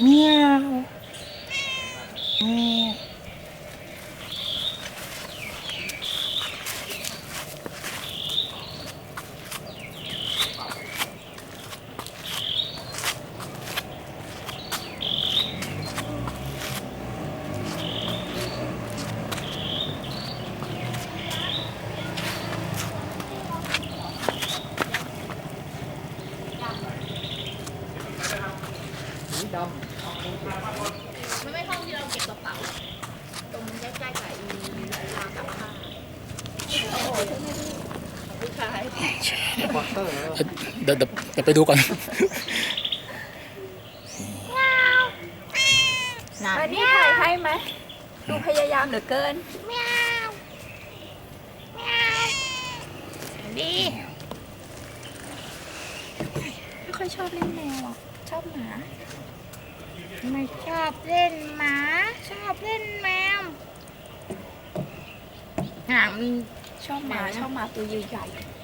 เมันไม่ห้องที่เราเก็บกระเป๋า ตรงใกล้ๆกับอีราวกับผ้าโอ้โหทุกที่ผู้ชายเดี๋ยวเดี๋ยวเดี๋ยวไปดูก่อนอันนี้ถ่ายให้ไหมดูพยายามเหลือเกินแมวแมวดี ไม่ค่อยชอบเล่นแมวอะ ชอบหมาไม่ชอบเล่นหมา ชอบเล่นแมวหางมันชอบหมาชอบหมาตัวใหญ่ๆ